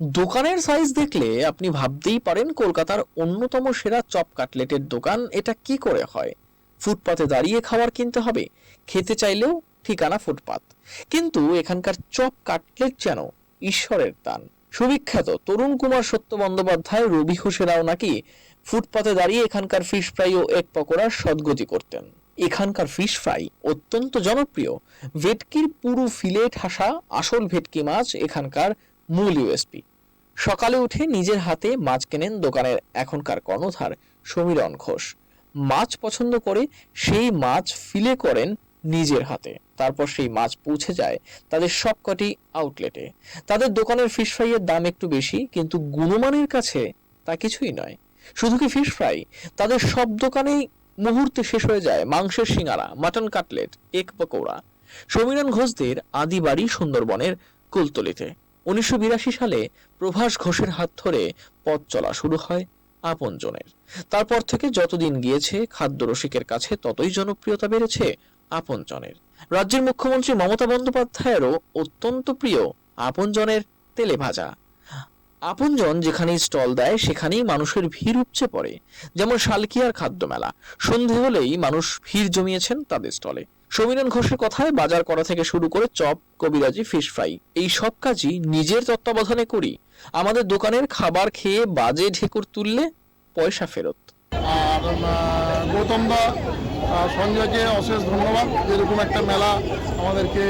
দোকানের সাইজ দেখলে আপনি ভাবতেই পারেন কলকাতার অন্যতম সেরা চপ কাটলেটের দোকান এটা কি করে হয়। ফুটপাতে দাঁড়িয়ে খাবার কিনতে হবে, খেতে চাইলেও ঠিকানা ফুটপাত। কিন্তু এখানকার চপ কাটলেট যেন ঈশ্বরের দান। সুবিখ্যাত তরুণ কুমার সত্য বন্দ্যোপাধ্যায়, রবি ঘোষেরাও নাকি ফুটপাতে দাঁড়িয়ে এখানকার ফিশ ফ্রাই ও এক পকোড়ার সদ্গতি করতেন। এখানকার ফিশ ফ্রাই অত্যন্ত জনপ্রিয়। ভেটকির পুরো ফিলেট হাসা আসল ভেটকি মাছ এখানকার মূল ইউএসপি সকালে উঠে নিজের হাতে মাছ কেনেন দোকানের এখনকার কর্ণধার সমীরণ ঘোষ। মাছ পছন্দ করে সেই মাছ ফিলে করেন নিজের হাতে। তারপর সেই মাছ পৌঁছে যায় তাদের সবকটি আউটলেটে তাদের দোকানের ফিশ ফ্রাইয়ের দাম একটু বেশি, কিন্তু গুণমানের কাছে তা কিছুই নয়। শুধু কি ফিশ ফ্রাই তাদের সব দোকানেই মুহূর্তে শেষ হয়ে যায় মাংসের সিঙ্গারা মাটন কাটলেট এক পকৌড়া। সমীরণ ঘোষদের আদি বাড়ি সুন্দরবনের কুলতলিতে। উনিশশো বিরাশি সালে প্রভাস ঘোষের হাত ধরে পথ চলা শুরু হয় আপনজনের। তারপর থেকে যতদিন গিয়েছে, খাদ্য রসিকের কাছে ততই জনপ্রিয়তা বেড়েছে আপনজনের। রাজ্যের মুখ্যমন্ত্রী মমতা বন্দ্যোপাধ্যায়েরও অত্যন্ত প্রিয় আপনজনের তেলে ভাজা আপনজন যেখানেই স্টল দেয়, সেখানেই মানুষের ভিড় উপচে পড়ে। যেমন শালকিয়ার খাদ্য মেলা সন্ধে হলেই মানুষ ভিড় জমিয়েছেন তাদের স্টলে। সমীরণ ঘোষের কথায় বাজার করা থেকে শুরু করে চপ কবিরাজি ফিশ ফ্রাই এই সব কাজই নিজের তত্ত্বাবধানে করি। আমাদের দোকানের খাবার খেয়ে বাজে ঢেকুর তুললে পয়সা ফেরত। আর আহ, গৌতম দা সঞ্জয়কে অশেষ ধন্যবাদ। এরকম একটা মেলা আমাদেরকে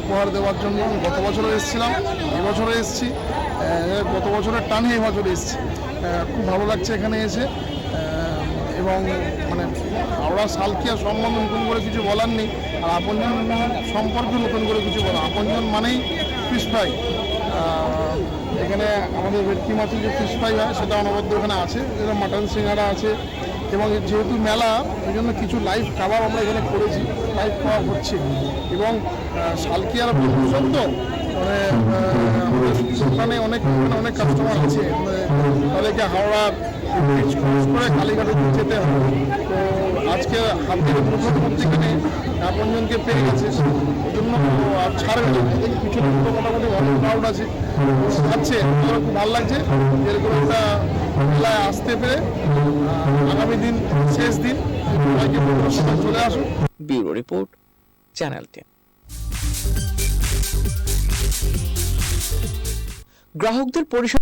উপহার দেওয়ার জন্য গত বছরও এসেছিলাম এবছরও এসেছি। গত বছরের টানে এবছর এসেছি। খুব ভালো লাগছে এখানে এসে। এবং মানে হাওড়া সালকিয়া সম্বন্ধে নতুন করে কিছু বলার নেই। আর আপনজন সম্পর্কে নতুন করে কিছু বলা আপনজন মানেই ফিশ ফ্রাই এখানে আমাদের ভেটকি মাছের যে ফিশ ফ্রাই হয় সেটা অনবদ্য এখানে আছে। এখানে মাটন সিঙ্গারা আছে। এবং যেহেতু মেলা ওই জন্য কিছু লাইভ খাবার আমরা এখানে করেছি। লাইভ খাওয়া হচ্ছে। এবং উৎসব তো মানে ওখানে অনেক মানে অনেক কাস্টমার আছে। মানে তাদেরকে হাওড়া করে কালীঘাটে যেতে হবে। তো আজকে হাতের মুঠোর মধ্যেখানে আপনজনকে পেয়ে গেছে জন্য আর ছাড়বে না। এই কিছু মোটামুটি ভালো ক্রাউড আছে। যাচ্ছে আমার খুব ভালো লাগছে। এরকম একটা মেলায় আসতে পেরে আগামী দিন, শেষ দিন, সবাইকে চলে আসুন। Bureau report, channel ten. গ্রাহকদের পরিষেবা